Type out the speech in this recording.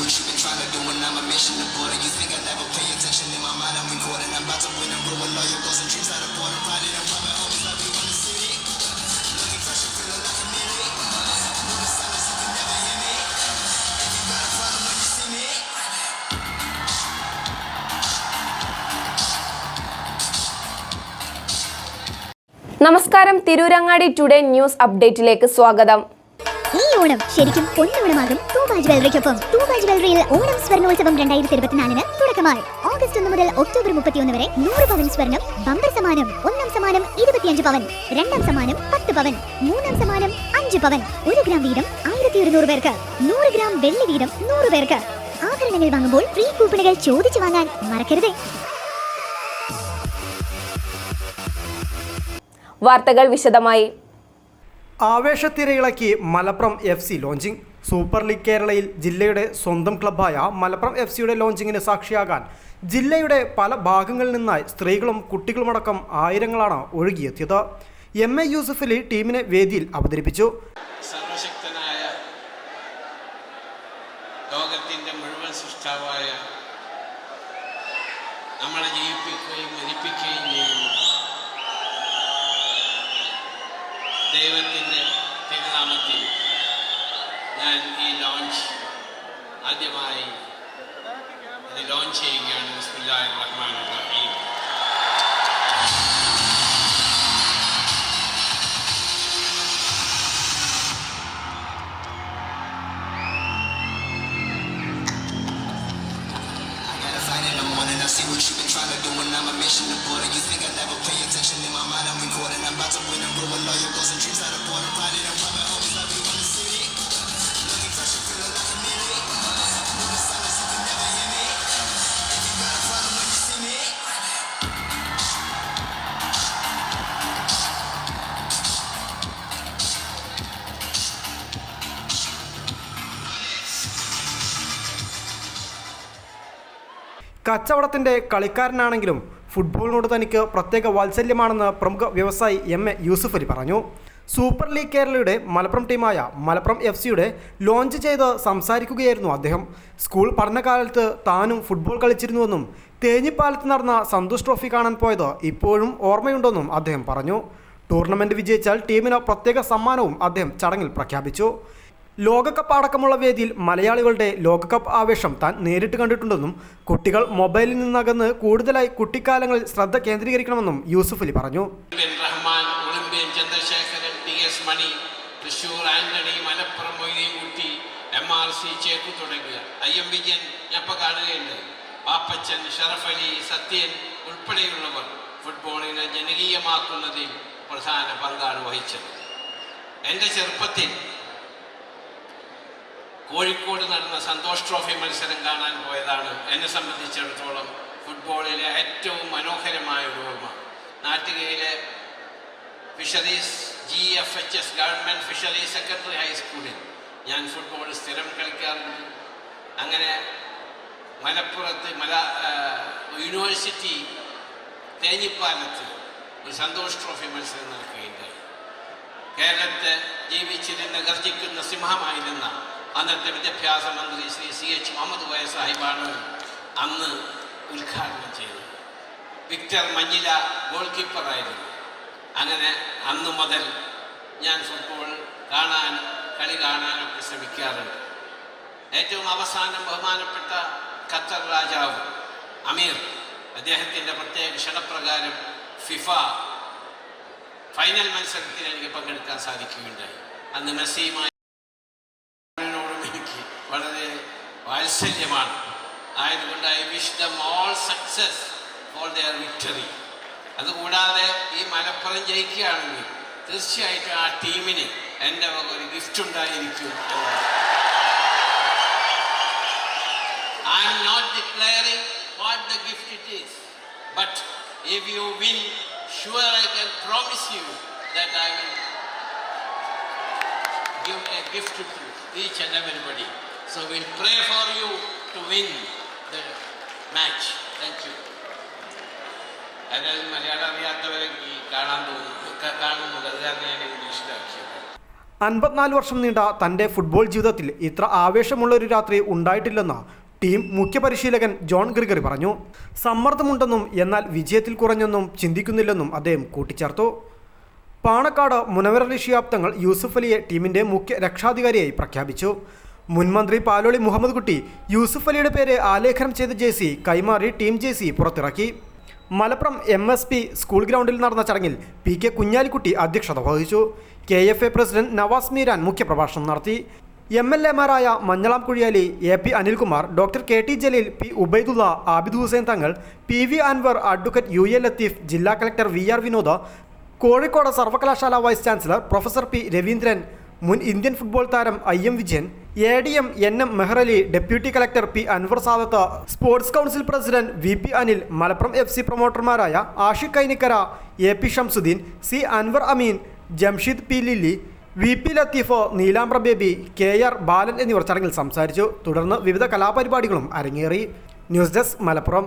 what you been trying to do when I'm a mission to border. You think I never pay attention in my mind, I'm recording. I'm about to win and ruin all your goals and dreams out of border. Riding and rubbing homies like we run the city. Looking fresh and feeling like a mini Know the silence, you can never hear me. If you got a problem when you see me. നമസ്കാരം Tirurangadi today news അപ്ഡേറ്റിലേക്ക് സ്വാഗതം ഈ ഓണം ശരിക്കും പൊന്നോണമാകും തൂബാജ് ജ്വല്ലറിക്കൊപ്പം തൂബാജ് ജ്വല്ലറിയിൽ ഓണം സ്വർണോത്സവം രണ്ടായിരത്തി ഇരുപത്തിനാലിന് തുടക്കമായി. August ഒന്ന് മുതൽ ഒക്ടോബർ മുപ്പത്തിയൊന്ന് വരെ നൂറ് പവൻ സ്വർണം ബമ്പർ സമാനം ഒന്നാം സമാനം ഇരുപത്തിയഞ്ച് പവൻ രണ്ടാം സമാനം പത്ത് പവൻ മൂന്നാം സമാനം അഞ്ച് പവൻ ഒരു ഗ്രാം വീതം ആയിരത്തി ഒരുന്നൂറ് പേർക്ക് നൂറ് ഗ്രാം വെള്ളി വീതം നൂറ് പേർക്ക്. ആഭരണങ്ങൾ വാങ്ങുമ്പോൾ ഫ്രീ കൂപ്പണുകൾ ചോദിച്ചു വാങ്ങാൻ മറക്കരുതേ. വാർത്തകൾ വിശദമായി ആവേശത്തിരയിളക്കി Malappuram F C launching. Super league കേരളയിൽ ജില്ലയുടെ സ്വന്തം ക്ലബ്ബായ മലപ്പുറം എഫ് സിയുടെ ലോഞ്ചിങ്ങിന് സാക്ഷിയാകാൻ ജില്ലയുടെ പല ഭാഗങ്ങളിൽ നിന്നായി സ്ത്രീകളും കുട്ടികളുമടക്കം ആയിരങ്ങളാണ് ഒഴുകിയെത്തിയത്. എം എ യൂസഫലി ടീമിനെ വേദിയിൽ അവതരിപ്പിച്ചു. സർവശക്തനായ ലോകത്തിന്റെ മുഴുവൻ സൃഷ്ടാവായ നമ്മളെ ജീവിപ്പിക്കുകയും മരിപ്പിക്കുകയും ചെയ്യുന്നു. ദൈവത്തിന്റെ തിരുനാമത്തിൽ ഞാൻ ഈ ലോഞ്ച് ആദ്യമായി ഇത് ലോഞ്ച് ചെയ്യുകയാണ്. ബിസ്മില്ലാഹിർ റഹ്മാനിർ റഹീം. And I'm a mission to border. You think I never pay attention in my mind? I'm recording. I'm about to win and ruin all your goals and dreams out of border. Riding കച്ചവടത്തിന്റെ കളിക്കാരനാണെങ്കിലും ഫുട്ബോളിനോട് തനിക്ക് പ്രത്യേക വാത്സല്യമാണെന്ന് പ്രമുഖ വ്യവസായി M A Yusuf Ali പറഞ്ഞു. Super league കേരളയുടെ മലപ്പുറം ടീമായ Malappuram F സിയുടെ launch ചെയ്ത് സംസാരിക്കുകയായിരുന്നു അദ്ദേഹം. സ്കൂൾ പഠനകാലത്ത് താനും ഫുട്ബോൾ കളിച്ചിരുന്നുവെന്നും തേഞ്ഞിപ്പാലത്ത് നടന്ന സന്തോഷ് ട്രോഫി കാണാൻ പോയത് ഇപ്പോഴും ഓർമ്മയുണ്ടെന്നും അദ്ദേഹം പറഞ്ഞു. ടൂർണമെന്റ് വിജയിച്ചാൽ ടീമിന് പ്രത്യേക സമ്മാനവും അദ്ദേഹം ചടങ്ങിൽ പ്രഖ്യാപിച്ചു. ലോകകപ്പ് അടക്കമുള്ള വേദിയിൽ മലയാളികളുടെ ലോകകപ്പ് ആവേശം താൻ നേരിട്ട് കണ്ടിട്ടുണ്ടെന്നും കുട്ടികൾ മൊബൈലിൽ നിന്നകന്ന് കൂടുതലായി കുട്ടിക്കാലങ്ങളിൽ ശ്രദ്ധ കേന്ദ്രീകരിക്കണമെന്നും യൂസുഫ് അലി പറഞ്ഞു ചന്ദ്രശേഖരൻ പാപ്പച്ചൻ ഷറഫലി സത്യൻ ഉൾപ്പെടെയുള്ളവർ ഫുട്ബോളിനെ ജനകീയമാക്കുന്നതിൽ പ്രധാന പങ്കാണ് വഹിച്ചത്. എന്റെ ചെറുപ്പത്തിൽ കോഴിക്കോട് നടന്ന സന്തോഷ് ട്രോഫി മത്സരം കാണാൻ പോയതാണ്. എന്നെ സംബന്ധിച്ചിടത്തോളം ഫുട്ബോളിലെ ഏറ്റവും മനോഹരമായ ഒരു ഓർമ്മ. നാട്ടികയിലെ fisheries G F H S government fisheries secretary ഹൈസ്കൂളിൽ ഞാൻ ഫുട്ബോൾ സ്ഥിരം കളിക്കാറുണ്ട്. അങ്ങനെ മലപ്പുറത്ത് മല യൂണിവേഴ്സിറ്റി തേഞ്ഞിപ്പാലത്ത് ഒരു സന്തോഷ് ട്രോഫി മത്സരം നടക്കുകയുണ്ടായി. കേരളത്തെ ജീവിച്ചിരുന്ന ഗർജിക്കുന്ന സിംഹമായിരുന്ന അന്നത്തെ വിദ്യാഭ്യാസ മന്ത്രി ശ്രീ സി എച്ച് മുഹമ്മദ് കോയ സാഹിബാണ് അന്ന് ഉദ്ഘാടനം ചെയ്തത്. വിക്ടർ മഞ്ഞില ഗോൾ കീപ്പറായിരുന്നു അങ്ങനെ അന്ന് മുതൽ ഞാൻ ഫുട്ബോൾ കാണാൻ കളി കാണാനൊക്കെ ശ്രമിക്കാറുണ്ട്. ഏറ്റവും അവസാനം ബഹുമാനപ്പെട്ട ഖത്തർ രാജാവ് അമീർ അദ്ദേഹത്തിന്റെ പ്രത്യേക ക്ഷണപ്രകാരം ഫിഫ ഫൈനൽ മത്സരത്തിൽ എനിക്ക് പങ്കെടുക്കാൻ സാധിക്കുകയുണ്ടായി. അന്ന് മെസ്സിയുമായി സക്സസ് ഫോർ ദെയർ വിക്ടറി അതുകൂടാതെ ഈ മലപ്പുറം ജയിക്കുകയാണെങ്കിൽ തീർച്ചയായിട്ടും ആ ടീമിന് എൻ്റെ വക ഒരു ഗിഫ്റ്റ് ഉണ്ടായിരിക്കും എന്നാണ് I am not declaring what the gift it is. But if you win, sure I can promise you that I will give a gift to each and everybody. So we'll pray for you to win the match. Thank you അതായത് മലയാളം കാണാൻ തോന്നുന്നു. കാണുന്നുണ്ട് കാരണം ഞാൻ ഇംഗ്ലീഷിലാക്കിയത് അൻപത്തിനാല് വർഷം നീണ്ട തന്റെ ഫുട്ബോൾ ജീവിതത്തിൽ ഇത്ര ആവേശമുള്ള ഒരു രാത്രി ഉണ്ടായിട്ടില്ലെന്ന് ടീം മുഖ്യ പരിശീലകൻ ജോൺ ഗ്രിഗറി പറഞ്ഞു. സമ്മർദ്ദമുണ്ടെന്നും എന്നാൽ വിജയത്തിൽ കുറഞ്ഞെന്നും ചിന്തിക്കുന്നില്ലെന്നും അദ്ദേഹം കൂട്ടിച്ചേർത്തു. പാണക്കാട് മുനവറലി ഷിഹാബ് തങ്ങൾ യൂസുഫ് അലിയെ ടീമിന്റെ മുഖ്യ രക്ഷാധികാരിയായി പ്രഖ്യാപിച്ചു. മുൻമന്ത്രി പാലോളി മുഹമ്മദ് കുട്ടി യൂസുഫ് അലിയുടെ പേര് ആലേഖനം ചെയ്ത ജേസി കൈമാറി ടീം ജേസി പുറത്തിറക്കി. Malappuram M S P school ഗ്രൗണ്ടിൽ നടന്ന ചടങ്ങിൽ പി കെ കുഞ്ഞാലിക്കുട്ടി അധ്യക്ഷത വഹിച്ചു. K F A president Navas Meeran മുഖ്യപ്രഭാഷണം നടത്തി. M L എമാരായ Manjalam Kuzhiyali A P Anilkumar doctor K T Jaleel P Ubaidulla Abid Hussain Thangal P V Anwar advocate U A Latheef ജില്ലാ collector V R Vinod Kozhikode സർവകലാശാല vice chancellor professor P Raveendran മുൻ Indian football താരം I M Vijayan A D M N M Mehrali deputy collector P Anwar Sadath sports council president V P Anil Malappuram F C പ്രൊമോട്ടർമാരായ Ashiq Kainikkara A P Shamsuddin C Anwar Ameen Jamsheed P Lilly V P Latheef Neelambra Baby K R Balan എന്നിവർ ചടങ്ങിൽ സംസാരിച്ചു. തുടർന്ന് വിവിധ കലാപരിപാടികളും അരങ്ങേറി. News desk Malappuram.